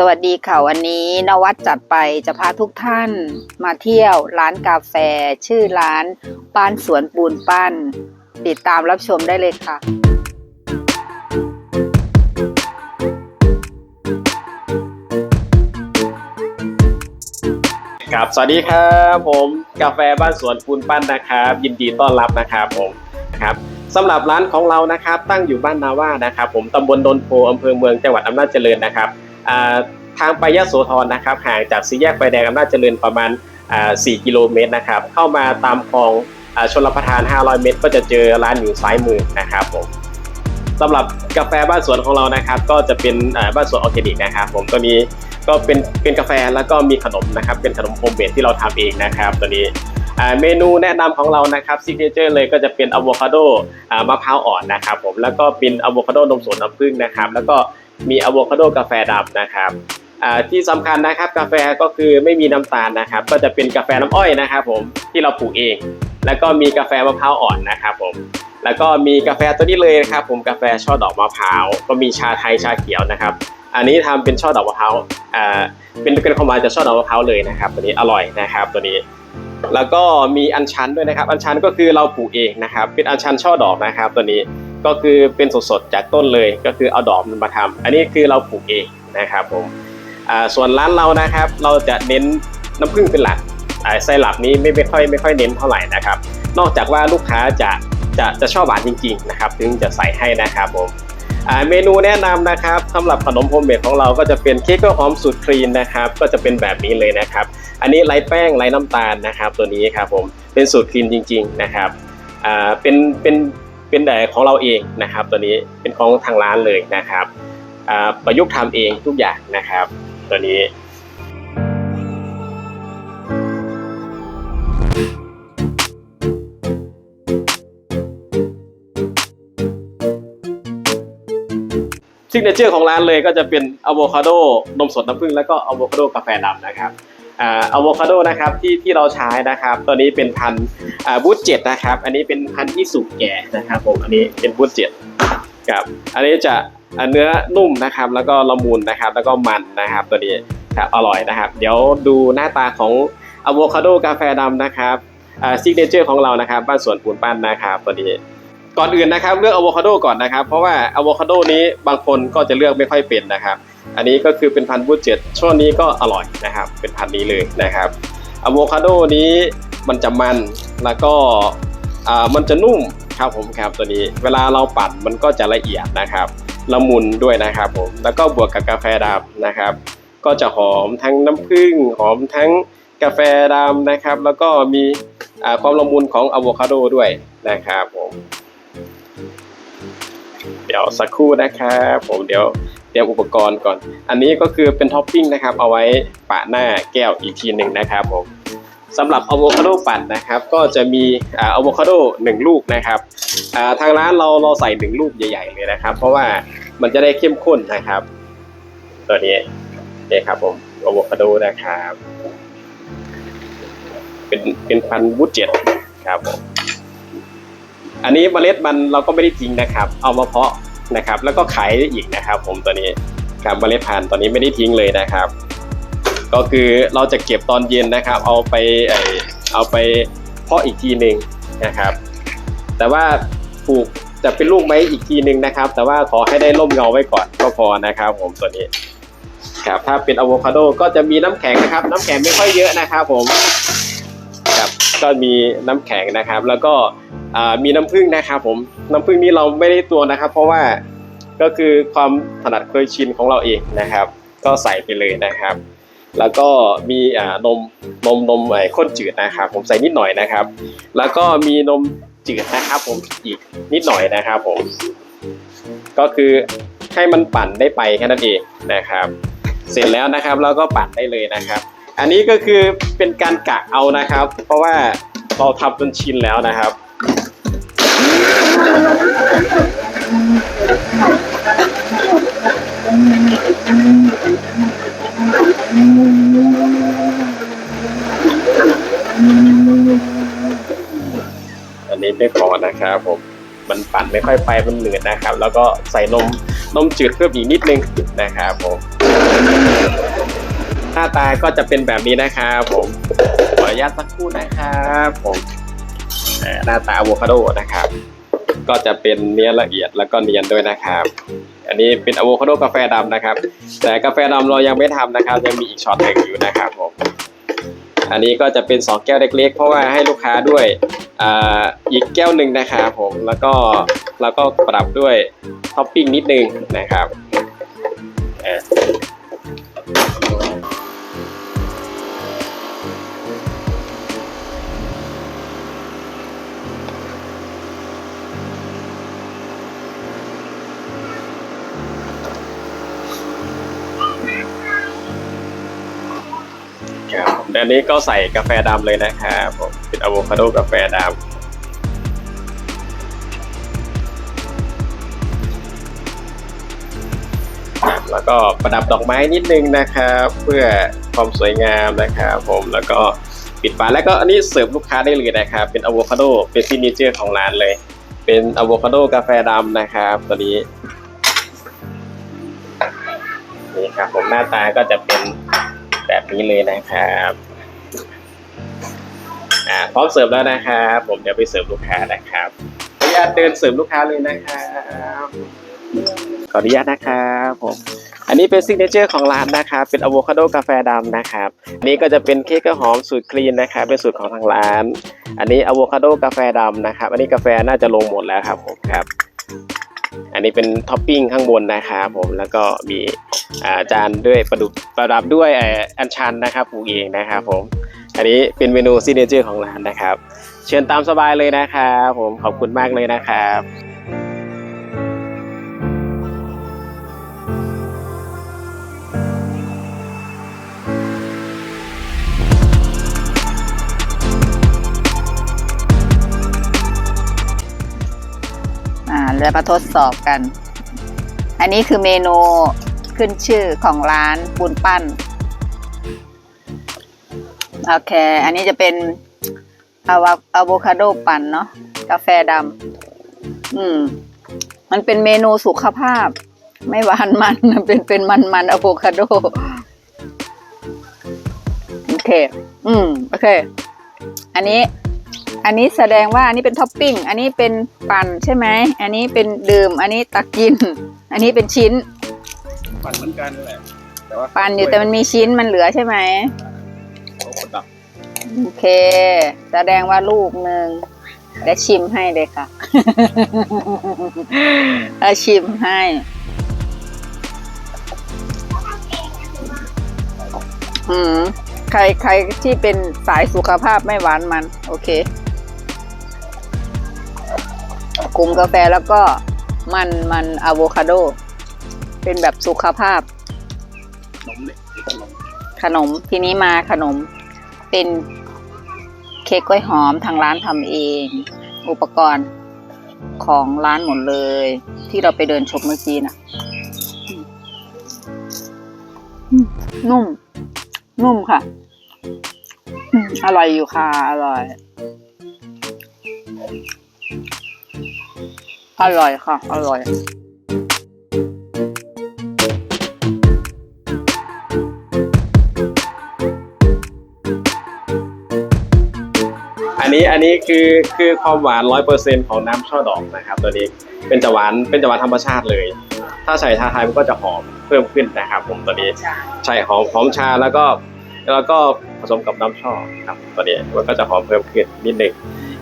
สวัสดีค่ะวันนี้นวัดจัดไปจะพาทุกท่านมาเที่ยวร้านกาแฟ ชื่อร้านป้านสวนปูนปั้น ติดตามรับชมได้เลยค่ะ ครับสวัสดีครับผมกาแฟบ้านสวนปูนปั้นนะครับ ยินดีต้อนรับนะครับผมครับสำหรับร้านของเรานะครับ ตั้งอยู่บ้านนาว่านะครับ ผมตำบลดนโพอำเภอเมืองจังหวัดอำนาจเจริญนะครับ ทางไปยโสธรนะครับห่างจากสี่แยกไฟแดงอำนาจเจริญประมาณอ่า4กิโลเมตรนะครับ เข้ามาตามคลองอชลประทาน 500 เมตร ก็จะเจอร้านอยู่ซ้ายมือนะครับผมสำหรับกาแฟบ้านสวนของเรานะครับ ก็จะเป็นบ้านสวนออร์แกนิกนะครับ ผมตัวนี้ก็เป็นเป็นกาแฟแล้วก็มีขนมนะครับ เป็นขนมโฮมเมดที่เราทำเองนะครับ ตัวนี้เมนูแนะนำของเรานะครับซิกเนเจอร์เลยก็จะเป็นอะโวคาโดมะพร้าวอ่อนนะครับ ผมแล้วก็เป็นอะโวคาโดนมสดน้ำผึ้งนะครับ แล้วก็ มีอะโวคาโดกาแฟดำนะครับที่สำคัญนะครับกาแฟก็คือไม่มีน้ำตาลนะครับ ก็จะเป็นกาแฟน้ำอ้อยนะครับ ผมที่เราปลูกเอง แล้วก็มีกาแฟมะพร้าวอ่อนนะครับ ผม แล้วก็มีกาแฟตัวนี้เลยนะครับ ผมกาแฟช่อดอกมะพร้าวก็มีชาไทยชาเขียวนะครับ อันนี้ทำเป็นช่อดอกมะพร้าวอ่าเป็นเป็นความาจากช่อดอกมะพร้าวเลยนะครับ ตัวนี้อร่อยนะครับ ตัวนี้ แล้วก็มีอัญชันด้วยนะครับ อัญชันก็คือเราปลูกเองนะครับ เป็นอัญชันช่อดอกนะครับ ตัวนี้ ก็คือเป็นสดๆจากต้นเลย ก็คือเอาดอกมันมาทำอันนี้คือเราปลูกเองนะครับผมส่วนร้านเรานะครับ เราจะเน้นน้ำผึ้งเป็นหลักอ่าไซรัปนี้ไม่ไม่ค่อยไม่ค่อยเน้นเท่าไหร่นะครับ นอกจากว่าลูกค้าจะจะจะชอบหวานจริงๆนะครับถึงจะใส่ให้นะครับผมเมนูแนะนำนะครับสำหรับขนมโฮมเมดของเราก็จะเป็นเค้กข้าวหอมสูตรคลีนนะครับก็จะเป็นแบบนี้เลยนะครับ อันนี้ไร้แป้งไร้น้ำตาลนะครับ ตัวนี้ครับผมเป็นสูตรคลีนจริง ๆนะครับเป็นเป็น เป็นแต่ของเราเองนะครับ ตัวนี้เป็นของทางร้านเลยนะครับประยุกต์ทำเองทุกอย่างนะครับ ตัวนี้ซิกเนเจอร์ของร้านเลยก็จะเป็นอะโวคาโดนมสดน้ำผึ้งแล้วก็อะโวคาโดกาแฟดำนะครับ อ่าอะโวคาโดนะครับที่ที่เราใช้นะครับ ตัวนี้เป็นพันอ่าบูทเจ็ดนะครับ อันนี้เป็นพันที่สุกแก่นะครับผมอันนี้เป็นบูทเจ็ดครับอันนี้จะเนื้อนุ่มนะครับ แล้วก็ละมุนนะครับ แล้วก็มันนะครับ ตัวนี้ครับอร่อยนะครับ เดี๋ยวดูหน้าตาของอะโวคาโดกาแฟดำนะครับอ่าซิกเนเจอร์ของเรานะครับ บ้านสวนปูนปั้นนะครับตัวนี้ก่อนอื่นนะครับเลือกอะโวคาโดก่อนนะครับ เพราะว่าอะโวคาโดนี้บางคนก็จะเลือกไม่ค่อยเป็นนะครับ อันนี้ก็คือเป็นพันธุ์บูเจ็ดช่วงนี้ก็อร่อยนะครับ เป็นพันธุ์นี้เลยนะครับอะโวคาโดนี้มันจะมันแล้วก็มันจะนุ่มครับผมครับตัวนี้ เวลาเราปั่นมันก็จะละเอียดนะครับละมุนด้วยนะครับผมแล้วก็บวกกับกาแฟดำนะครับ ก็จะหอมทั้งน้ำผึ้งหอมทั้งกาแฟดำนะครับ แล้วก็มีความละมุนของอะโวคาโดด้วยนะครับผมเดี๋ยวสักครู่นะครับผมเดี๋ยว รียมอุปกรณ์ก่อน อันนี้ก็คือเป็นท็อปปิ้งนะครับ เอาไว้ปะหน้าแก้วอีกทีหนึ่งนะครับผมสำหรับอะโวคาโดปั่นนะครับ ก็จะมีอ่าอะโวคาโดหนึ่งลูกนะครับทางร้านเราเราใส่หนึ่งลูกใหญ่ ๆ เลยนะครับ เพราะว่ามันจะได้เข้มข้นนะครับ ตัวนี้นี่ครับผมอะโวคาโดนะครับ เป็นเป็นพันธุ์วูดเจ็ดครับผมอันนี้เมล็ดมันเราก็ไม่ได้ทิ้งนะครับ เอามาเพาะ นะครับ แล้วก็ขายได้อีกนะครับ ผมตัวนี้ครับเมล็ดพันธุ์ตอนนี้ไม่ได้ทิ้งเลยนะครับ ก็คือเราจะเก็บตอนเย็นนะครับ เอาไปเอาไปเพาะอีกทีหนึ่งนะครับ แต่ว่าปลูกจะเป็นลูกไม้อีกทีหนึ่งนะครับ แต่ว่าขอให้ได้ร่มเงาไว้ก่อนก็พอนะครับ ผมตัวนี้ครับถ้าเป็นอะโวคาโดก็จะมีน้ำแข็งนะครับ น้ำแข็งไม่ค่อยเยอะนะครับ ผมครับก็มีน้ำแข็งนะครับ แล้วก็ มีน้ำผึ้งนะครับผมน้ำผึ้งนี้เราไม่ได้ตัวนะครับ เพราะว่าก็คือความถนัดเคยชินของเราเองนะครับ ก็ใส่ไปเลยนะครับ แล้วก็มีนมนมนมไอ้ข้นจืดนะครับ ผมใส่นิดหน่อยนะครับ แล้วก็มีนมจืดนะครับผมอีกนิดหน่อยนะครับผมก็คือให้มันปั่นได้ไปแค่นั้นเองนะครับ เสร็จแล้วนะครับเราก็ปั่นได้เลยนะครับ อันนี้ก็คือเป็นการกะเอานะครับ เพราะว่าเราทำจนชินแล้วนะครับ อันนี้ไม่พอนะครับผม มันปั่นไม่ค่อยไปมันเหนืดนะครับ แล้วก็ใส่นมนมจืดเพิ่มอีกนิดนึงนะครับผม หน้าตาก็จะเป็นแบบนี้นะครับผม ขออนุญาตสักครู่นะครับผม หน้าตาอะโวคาโดนะครับ ก็จะเป็นเนื้อละเอียดแล้วก็เนียนด้วยนะครับ อันนี้เป็นอะโวคาโดกาแฟดำนะครับ แต่กาแฟดำเรายังไม่ทำนะครับยังมีอีกช็อตหนึ่งอยู่นะครับผมอันนี้ก็จะเป็นสองแก้วเล็กๆ เพราะว่าให้ลูกค้าด้วยอ,อีกแก้วหนึ่งนะครับผมแล้วก็แล้วก็ปรับด้วยท็อปปิ้งนิดนึงนะครับ อันนี้ก็ใส่กาแฟดำเลยนะครับผมเป็นอะโวคาโดกาแฟดำแล้วก็ประดับดอกไม้นิดนึงนะครับ เพื่อความสวยงามนะครับผมแล้วก็ปิดฝาแล้วก็อันนี้เสิร์ฟลูกค้าได้เลยนะครับ เป็นอะโวคาโดเป็นซิกเนเจอร์ของร้านเลย เป็นอะโวคาโดกาแฟดำนะครับตัวนี้นี่ครับผมหน้าตาก็จะเป็นแบบนี้เลยนะครับ่าพร้อมเสิร์ฟแล้วนะครับผมเดี๋ยวไปเสิร์ฟลูกค้านะครับขออนุญาตเดินเสิร์ฟลูกค้าเลยนะครับขออนุญาตนะครับผมอันนี้เป็นซิกเนเจอร์ของร้านนะครับเป็นอะโวคาโดกาแฟดำนะครับนี้ก็จะเป็นเค้กกระหอมสูตรคลีนนะครับเป็นสูตรของทางร้าน อันนี้อะโวคาโดกาแฟดำนะครับอันนี้กาแฟน่าจะลงหมดแล้วครับผมครับอันนี้เป็นท็อปปิ้งข้างบนนะครับผมแล้วก็มีอาจานด้วยประดุประดับด้วยอัญชันนะครับปลูกเองนะครับผม อันนี้เป็นเมนูซิเนเจอร์ของร้านนะครับ เชิญตามสบายเลยนะครับผมขอบคุณมากเลยนะครับอ่าเรามาทดสอบกัน อันนี้คือเมนูขึ้นชื่อของร้านปูนปั้น โอเค อันนี้จะเป็นอะวอะโวคาโดปั่นเนาะกาแฟดำอืม มันเป็นเมนูสุขภาพ ไม่หวานมันเป็นเป็นมันมันอะโวคาโดโอเค อืมโอเค อันนี้ อันนี้แสดงว่าอันนี้เป็นท็อปปิ้งอันนี้เป็นปั่นใช่ไหมอันนี้เป็นดื่ม อันนี้ตักกิน อันนี้เป็นชิ้น ปั่นเหมือนกันแหละแต่ว่าปั่นอยู่แต่มันมีชิ้นมันเหลือใช่ไหมดับ โอเค แสดงว่าลูกหนึ่งและชิมให้เลยค่ะแล้วชิมให้ อืม ใครใครที่เป็นสายสุขภาพไม่หวานมัน โอเค กลุ่มกาแฟแล้วก็มันมันอะโวคาโด เป็นแบบสุขภาพ ขนม ทีนี้มาขนม เป็นเค้กกล้วยหอมทางร้านทำเอง อุปกรณ์ของร้านหมดเลย ที่เราไปเดินชมเมื่อกี้นะอืมนุ่ม นุ่มค่ะอืมอร่อยอยู่ค่ะ อร่อย อร่อยค่ะ อร่อย นนี้อันนี้คือคือความหวานร้อยเปอร์เซ็นของน้ำช่อดอกนะครับ ตัวนี้เป็นจะหวานเป็นจะหวานธรรมชาติเลย ถ้าใส่ชาไทยมันก็จะหอมเพิ่มขึ้นนะครับ ผมตัวนี้ใช่หอมหอมชาแล้วก็แล้วก็ผสมกับน้ำช่อครับตัวนี้มันก็จะหอมเพิ่มขึ้นนิดหนึ่ง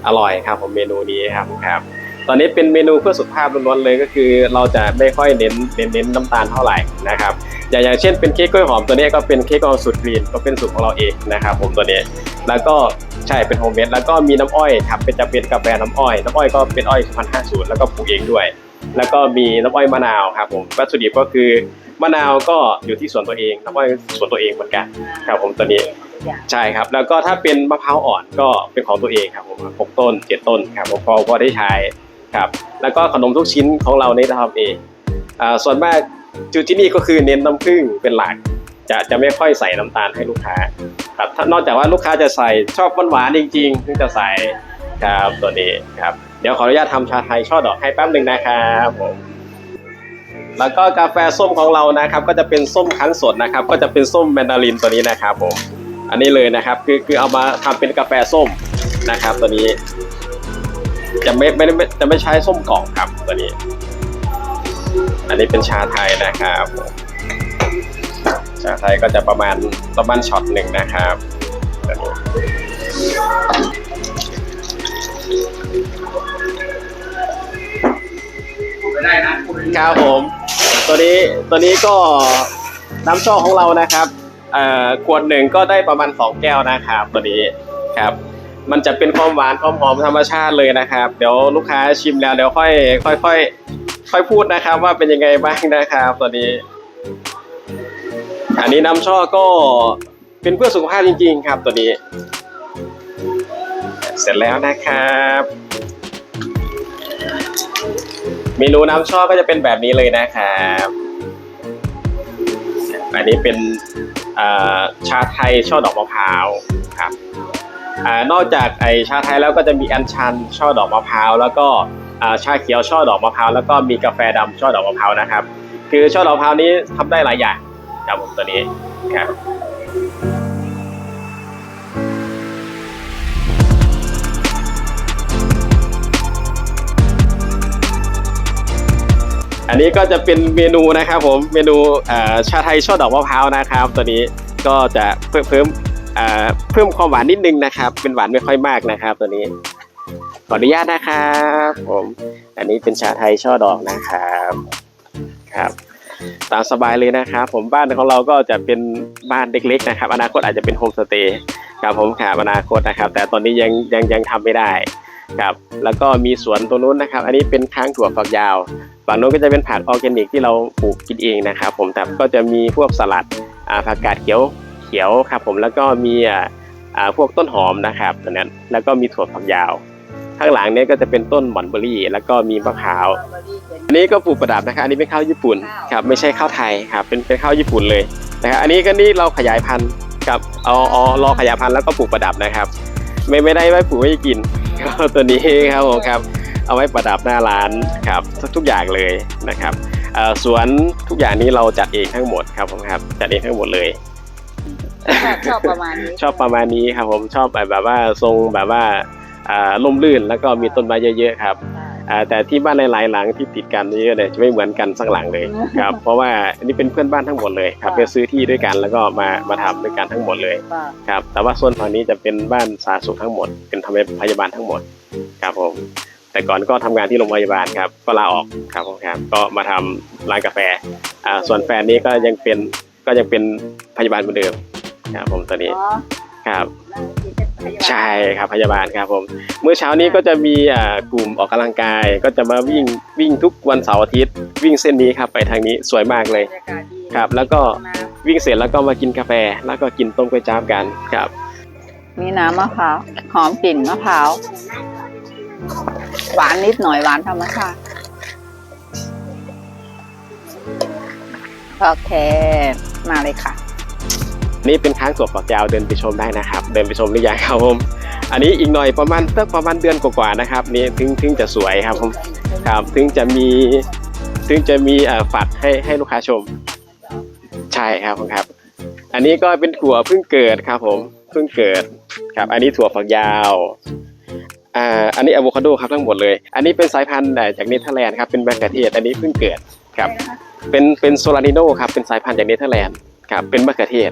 อร่อยครับผมเมนูนี้ครับครับ ตอนนี้เป็นเมนูเพื่อสุขภาพล้วนๆเลยก็คือ เราจะไม่ค่อยเน้นเน้นเน้นน้ำตาลเท่าไหร่นะครับอย่างอย่างเช่นเป็นเค้กกล้วยหอมตัวนี้ก็เป็นเค้กกล้วยหอมสูตรกรีนก็เป็นสูตรของเราเองนะครับผมตัวนี้แล้วก็ ใช่เป็นโฮมเมดแล้วก็มีน้ำอ้อยครับเป็นจะเป็นกาแฟน้ำอ้อยน้ำอ้อยก็เป็นอ้อยสุพรรณห้าสูตรแล้วก็ปลูกเองด้วย แล้วก็มีน้ำอ้อยมะนาวครับผมวัตถุดิบก็คือมะนาวก็อยู่ที่สวนตัวเองน้ำอ้อยสวนตัวเองเหมือนกันครับผมตัวนี้ใช่ครับ แล้วก็ถ้าเป็นมะพร้าวอ่อนก็เป็นของตัวเองครับผมหกต้นเจ็ดต้นครับผมพอพอได้ใช้ครับแล้วก็ขนมทุกชิ้นของเรานี่ทำเองอ่าส่วนมากจูที่นี่ก็คือเน้นน้ำผึ้งเป็นหลัก จะจะไม่ค่อยใส่น้ำตาลให้ลูกค้าครับนอกจากว่าลูกค้าจะใส่ชอบหวานจริงๆถึงจะใส่ครับตัวนี้ครับ เดี๋ยวขออนุญาตทำชาไทยช่อดอกให้แป๊บหนึ่งนะครับผมแล้วก็กาแฟส้มของเรานะครับ ก็จะเป็นส้มคั้นสดนะครับ ก็จะเป็นส้มแมนดารินตัวนี้นะครับผมอันนี้เลยนะครับคือคือเอามาทำเป็นกาแฟส้มนะครับ ตัวนี้ จะไม่ไม่ไม่จะไม่ใช้ส้มกล่องครับตัวนี้ อันนี้เป็นชาไทยนะครับผมาไทยก็จะประมาณประมาณช็อตหนึ่งนะครับครับผมตัวนี้ตัวนี้ก็น้ำช่อของเรานะครับขวดหนึ่งก็ได้ประมาณสองแก้วนะครับ ตัวนี้ครับ มันจะเป็นความหวานความหอมธรรมชาติเลยนะครับ เดี๋ยวลูกค้าชิมแล้วเดี๋ยวค่อยค่อยค่อยค่อยพูดนะครับว่าเป็นยังไงบ้างนะครับ ตัวนี้ อันนี้น้ำช่อก็เป็นเพื่อสุขภาพจริง ๆ ครับตัวนี้ เสร็จแล้วนะครับ เมนูน้ำช่อก็จะเป็นแบบนี้เลยนะครับอันนี้เป็นชาไทยช่อดอกมะพร้าวครับอนอกจากไอชาไทยแล้วก็จะมีอัญชันช่อดอกมะพร้าวแล้วก็ชาเขียวช่อดอกมะพร้าวแล้วก็มีกาแฟดำช่อดอกมะพร้าวนะครับ คือช่อดอกมะพร้าวนี้ทำได้หลายอย่าง ครับผมตัวนี้ครับอันนี้ก็จะเป็นเมนูนะครับผมเมนูชาไทยช่อดอกมะพร้าวนะครับ ตัวนี้ก็จะเพิ่มเพิ่มเพิ่มความหวานนิดนึงนะครับ เป็นหวานไม่ค่อยมากนะครับ ตัวนี้ขออนุญาตนะครับผม อันนี้เป็นชาไทยช่อดอกนะครับครับ ตามสบายเลยนะครับผมบ้านของเราก็จะเป็นบ้านเล็กๆนะครับ อนาคตอาจจะเป็นโฮมสเตย์ครับผมครับอนาคตนะครับ แต่ตอนนี้ยังยังยังทำไม่ได้ครับแล้วก็มีสวนตรงนู้นนะครับ อันนี้เป็นค้างถั่วฝักยาวฝั่งนู้นก็จะเป็นผักออร์แกนิกที่เราปลูกกินเองนะครับ ผมแต่ก็จะมีพวกสลัดอ่าผักกาดเขียวเขียวครับ ผมแล้วก็มีอ่าอ่าพวกต้นหอมนะครับตัวนั้นแล้วก็มีถั่วฝักยาว ข้างหลังเนี้ก็จะเป็นต้นหมอนเบอรี่ แล้วก็มีมะพร้าว อันนี้ก็ปลูกประดับนะครับอันนี้เป็นข้าวญี่ปุ่นครับไม่ใช่ข้าวไทยครับเป็นเป็นข้าวญี่ปุ่นเลยนะครับอันนี้ก็นี่เราขยายพันธุ์กับเอาเอารอขยายพันธุ์แล้วก็ปลูกประดับนะครับ ไม่ไม่ได้ไว้ปลูกไว้กินก็ตัวนี้ครับผมครับ เอาไว้ประดับหน้าร้านครับทุกทุกอย่างเลยนะครับเอ่อสวนทุกอย่างนี้เราจัดเองทั้งหมดครับผมครับจัดเองทั้งหมดเลยชอบชอบประมาณนี้ชอบประมาณนี้ครับผมชอบแบบแบบว่าทรงแบบว่าอ่าล่มลื่นแล้วก็มีต้นไม้เยอะๆครับอ่า แต่ที่บ้านหลายๆหลังที่ติดกันเยอะเลยจะไม่เหมือนกันสักหลังเลยครับ เพราะว่าอันนี้เป็นเพื่อนบ้านทั้งหมดเลยครับไปซื้อที่ด้วยกันแล้วก็มามาทำด้วยกันทั้งหมดเลยครับ แต่ว่าโซนฝั่งนี้จะเป็นบ้านสาธารณสุขทั้งหมด เป็นทำพยาบาลทั้งหมดครับผมแต่ก่อนก็ทำงานที่โรงพยาบาลครับ ก็ลาออกครับผมครับ ก็มาทำร้านกาแฟอ่าส่วนแฟนนี้ก็ยังเป็นก็ยังเป็นพยาบาลเหมือนเดิมครับผมตอนนี้ครับ ใช่ครับพยาบาลครับผมเมื่อเช้านี้ก็จะมีอ่ากลุ่มออกกำลังกาย ก็จะมาวิ่งวิ่งทุกวันเสาร์อาทิตย์ วิ่งเส้นนี้ครับไปทางนี้สวยมากเลยครับ แล้วก็วิ่งเสร็จแล้วก็มากินกาแฟ แล้วก็กินต้มก๋วยจั๊บกันครับ มีน้ำมะพร้าวหอมกลิ่นมะพร้าวหวานนิดหน่อยหวานธรรมชาติโอเค มาเลยค่ะ นี่เป็นค้างตัวฝักยาวเดินไปชมได้นะครับ เดินไปชมหรือยังครับผม อันนี้อีกหน่อยประมาณสักประมาณเดือนกว่าๆนะครับนี่ถึงถึงจะสวยครับผมครับถึงจะมีถึงจะมีฝักให้ให้ลูกค้าชม ใช่ครับผมครับ อันนี้ก็เป็นถั่วเพิ่งเกิดครับผมเพิ่งเกิดครับ อันนี้ถั่วฝักยาวอ่าอันนี้อะโวคาโดครับทั้งหมดเลย อันนี้เป็นสายพันธุ์จากเนเธอร์แลนด์ครับเป็นแบคทีเรียอันนี้เพิ่งเกิดครับ เป็นเป็นโซลาริโนครับเป็นสายพันธุ์จากเนเธอร์แลนด์ ครับเป็นมะเขือเทศ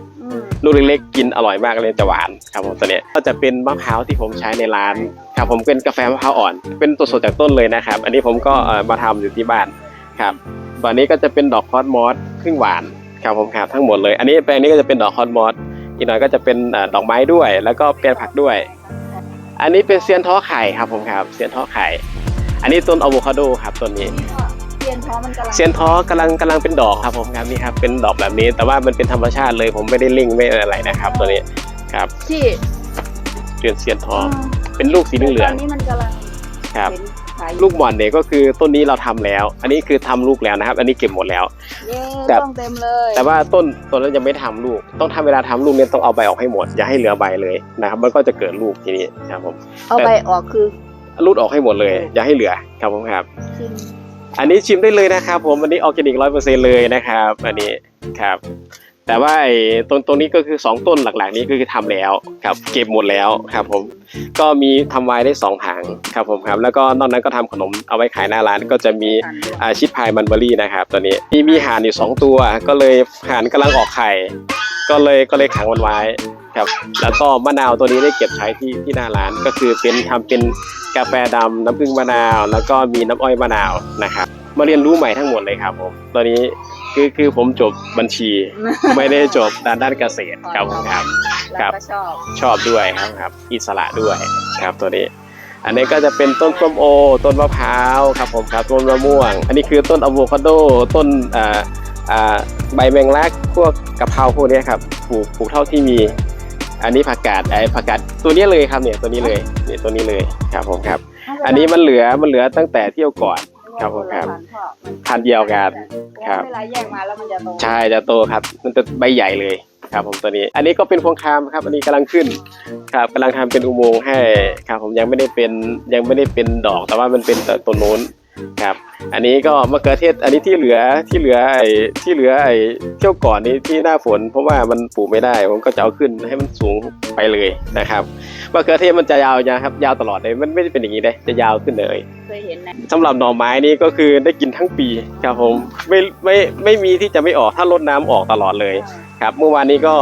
ลูกเล็กๆกินอร่อยมากเลยจะหวานครับผมตัวเนี้ยก็จะเป็นมะพร้าวที่ผมใช้ในร้านครับผมเป็นกาแฟมะพร้าวอ่อน เป็นตัวสดจากต้นเลยนะครับ อันนี้ผมก็เอ่อมาทำอยู่ที่บ้านครับตอนนี้ก็จะเป็นดอกคอสมอสครึ่งหวานครับผมครับทั้งหมดเลย อันนี้แปลงนี้ก็จะเป็นดอกคอสมอสอีกหน่อยก็จะเป็นเอ่อดอกไม้ด้วย แล้วก็เป็นผักด้วย อันนี้เป็นเซียนท้อไข่ครับผมครับเซียนท้อไข่ อันนี้ต้นอะโวคาโดครับต้นนี้ เทียนท้อมันกำลังเซียนท้อกำลังกำลังเป็นดอกครับผมครับนี่ครับเป็นดอกแบบนี้ แต่ว่ามันเป็นธรรมชาติเลย ผมไม่ได้เร่งไม่อะไรนะครับ ตัวนี้ครับที่เซียนเซียนท้อเป็นลูกสีเหลืตอองนนี้มันกำลังๆครับเห็นขายลูกหม่อนเนี่ยก็คือต้นนี้เราทำแล้ว อันนี้คือทำลูกแล้วนะครับ อันนี้เก็บหมดแล้วเย้แบบต้องเต็มเลย แต่ว่าต้นต้นนั้นยังไม่ทำลูก ต้องทำเวลาทำลูกเนี่ยต้องเอาใบออกให้หมด อย่าให้เหลือใบเลยนะครับ มันก็จะเกิดลูกทีนี้ครับผม เอาใบออกคือรูดออกให้หมดเลย อย่าให้เหลือครับผมครับกิน อันนี้ชิมได้เลยนะครับ ผมอันนี้ออร์แกนิกร้อยเปอร์เซ็นเลยนะครับอันนี้ครับ แต่ว่าไอ้ตรงตรงนี้ก็คือสองต้นหลักๆ นี้ก็คือทำแล้วครับ เก็บหมดแล้วครับผมก็มีทำไวน์ได้สองถังครับผมครับ แล้วก็นอกนั้นก็ทำขนมเอาไว้ขายหน้าร้านก็จะมีอาชิดพายมันเบอรี่นะครับ ตอนนี้มีมีห่านอยู่สองตัว ก็เลยห่านกำลังออกไข่ ก็เลยก็เลยขังมันไว้ครับแล้วก็มะนาวตัวนี้ได้เก็บใช้ที่ที่หน้าร้านก็คือเป็นทำเป็นกาแฟดำน้ำผึ้งมะนาว แล้วก็มีน้ำอ้อยมะนาวนะครับมาเรียนรู้ใหม่ทั้งหมดเลยครับผมตอนนี้คือคือผมจบบัญชีไม่ได้จบด้านด้านเกษตรครับผมครับแล้วก็ชอบชอบด้วยครับครับ อิสระด้วยครับตัวนี้ อันนี้ก็จะเป็นต้นส้มโอ ต้นมะพร้าวครับผมครับต้นมะม่วง อันนี้คือต้นอะโวคาโดต้นอ่าอ่า ใบแมงลักพวกกะเพราพวกเนี้ยครับปลูกปลูกเท่าที่มี อันนี้ผักกาดไอ้ผักกาดตัวนี้เลยครับเนี่ยตัวนี้เลยเนี่ยตัวนี้เลยครับผมครับ อันนี้มันเหลือมันเหลือตั้งแต่เที่ยวก่อนครับผมครับพันธุ์เดียวกันครับเวลาแยกมาแล้วมันจะโตใช่จะโตครับ มันจะใบใหญ่เลยครับผมตัวนี้ อันนี้ก็เป็นพวงคามครับ อันนี้กำลังขึ้นครับกำลังทำเป็นอุโมงค์ให้ครับผมยังไม่ได้เป็นยังไม่ได้เป็นดอกแต่ว่ามันเป็นแต่ต้นโน้น ครับอันนี้ก็มะเขือเทศอันนี้ที่เหลือที่เหลือไอ้ที่เหลือไอ้เที่ยวก่อนนี้ที่หน้าฝน เพราะว่ามันปลูกไม่ได้ผมก็จะเอาขึ้นให้มันสูงไปเลยนะครับมะเขือเทศมันจะยาวนะครับยาวตลอดเลยมันไม่ได้เป็นอย่างนี้เลยจะยาวขึ้นเลยเคยเห็นนะสำหรับหน่อไม้นี่ก็คือได้กินทั้งปีครับผมไม่ไม่ไม่มีที่จะไม่ออกถ้ารดน้ำออกตลอดเลยครับเมื่อวานนี้ก็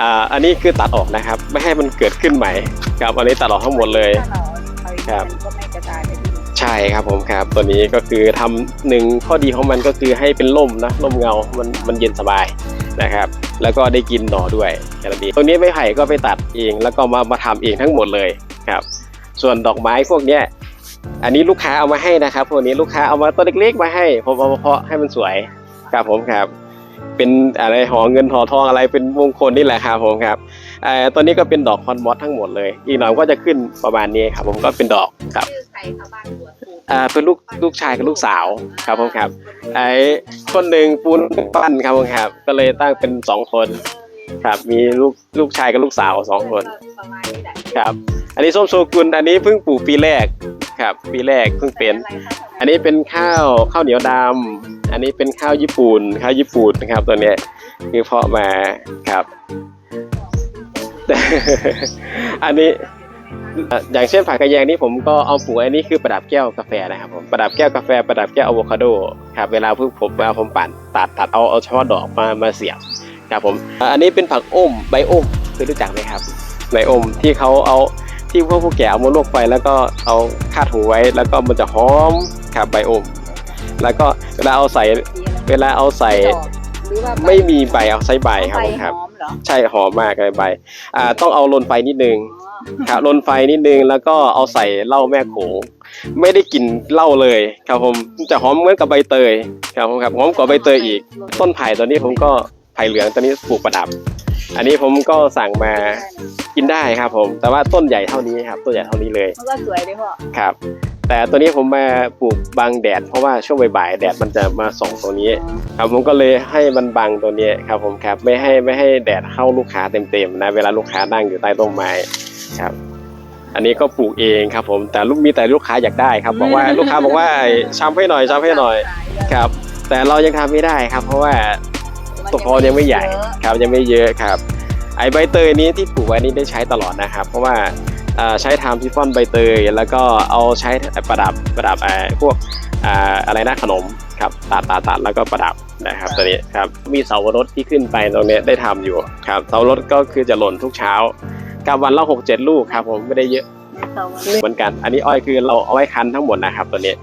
อ่าอันนี้คือตัดออกนะครับ ไม่ให้มันเกิดขึ้นใหม่ครับอันนี้ตัดออกทั้งหมดเลยถ้าเราเอาอีกครับมันก็ไม่กระจายไปที่อื่น ใช่ครับผมครับ ตัวนี้ก็คือทำหนึ่งข้อดีของมันก็คือให้เป็นร่มนะร่มเงา มันมันเย็นสบายนะครับ แล้วก็ได้กินหน่อด้วยแค่นั้นเองตรงนี้ไม้ไผ่ก็ไปตัดเองแล้วก็มามาทำเองทั้งหมดเลยครับ ส่วนดอกไม้พวกเนี้ยอันนี้ลูกค้าเอามาให้นะครับพวกนี้ลูกค้าเอามาต้นเล็กๆมาให้ผมเอามาเพาะให้มันสวยครับผมครับ เป็นอะไรหอเงินหอทองอะไรเป็นมงคลนี่แหละครับผมครับเอ่อตัวนี้ก็เป็นดอกคอนมอสทั้งหมดเลย อีกหน่อยก็จะขึ้นประมาณนี้ครับ ผมก็เป็นดอกครับ อ่าเป็นลูกลูกชายกับลูกสาวครับผมครับไอ้คนหนึ่งปูนปั้นครับผมครับ ก็เลยตั้งเป็นสองคนครับ มีลูกลูกชายกับลูกสาวสองคนครับ อันนี้ส้มโชกุนอันนี้เพิ่งปลูกปีแรกครับ ปีแรกเพิ่งเป็น อันนี้เป็นข้าวข้าวเหนียวดำอันนี้เป็นข้าวญี่ปุ่นข้าวญี่ปุ่นนะครับตัวเนี้ยคือเพาะมาครับ อันนี้ อ่ออย่างเช่นผักกระแยงนี่ผมก็เอาปลูกอันนี้คือประดับแก้วกาแฟนะครับผมประดับแก้วกาแฟประดับแก้วอะโวคาโดครับเวลาเพิ่งผมเวลาผมปั่นตัดตัดเอาเอาเฉพาะดอกมามาเสียบครับผมอ่าอันนี้เป็นผักอ้มใบอ้มเคยรู้จักไหมครับใบอ้มที่เขาเอาที่พวกผู้แก่เอามาลวกไปแล้วก็เอาคาดหูไว้ แล้วก็มันจะหอมครับใบอ้มแล้วก็เวลาเอาใส่เวลาเอาใส่หรือว่าไม่มีใบเอาใส่ใบครับผมครับหอมเหรอใช่หอมมากเลยใบอ่าต้องเอาลนไฟนิดนึงอ๋อ ครับลนไฟนิดนึงแล้วก็เอาใส่เหล้าแม่โขงไม่ได้กลิ่นเหล้าเลยครับผมจะหอมเหมือนกับใบเตยครับผมครับหอมกว่าใบเตยอีก ต้นไผ่ตัวนี้ผมก็ไผ่เหลืองตัวนี้ปลูกประดับ อันนี้ผมก็สั่งมากินได้ครับผม แต่ว่าต้นใหญ่เท่านี้ครับต้นใหญ่เท่านี้เลยมันก็สวยดีพ่อครับ แต่ตัวนี้ผมมาปลูกบังแดด เพราะว่าช่วงบ่ายๆแดดมันจะมาส่องตรงนี้ ครับผมก็เลยให้มันบังตัวนี้ครับผมครับไม่ให้ไม่ให้แดดเข้าลูกค้าเต็มๆนะเวลาลูกค้านั่งอยู่ใต้ต้นไม้ ครับ อันนี้ก็ปลูกเองครับ ผมแต่ลูกมีแต่ลูกค้าอยากได้ครับ บอกว่าลูกค้าบอกว่าช้ำให้หน่อยช้ำให้หน่อยครับ แต่เรายังทำไม่ได้ครับ เพราะว่าตัวพอยังไม่ใหญ่ครับยังไม่เยอะครับ ไอใบเตยนี้ที่ปลูกไว้นี่ได้ใช้ตลอดนะครับ เพราะว่าอ่าใช้ทำที่ฟ่อนใบเตย แล้วก็เอาใช้ประดับประดับไอ้พวกอ่าอะไรนะขนมครับตัดตัดตัดแล้วก็ประดับนะครับตัวนี้ครับมีเสารถที่ขึ้นไปตรงเนี้ยได้ทำอยู่ครับเสารถก็คือจะหล่นทุกเช้า กับวันละหกเจ็ดลูกครับ ผมไม่ได้เยอะเขาว่าเหมือนกัน อันนี้อ้อยคือเราเอาไว้คั้นทั้งหมดนะครับ ตัวนี้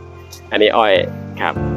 อันนี้อ้อยครับ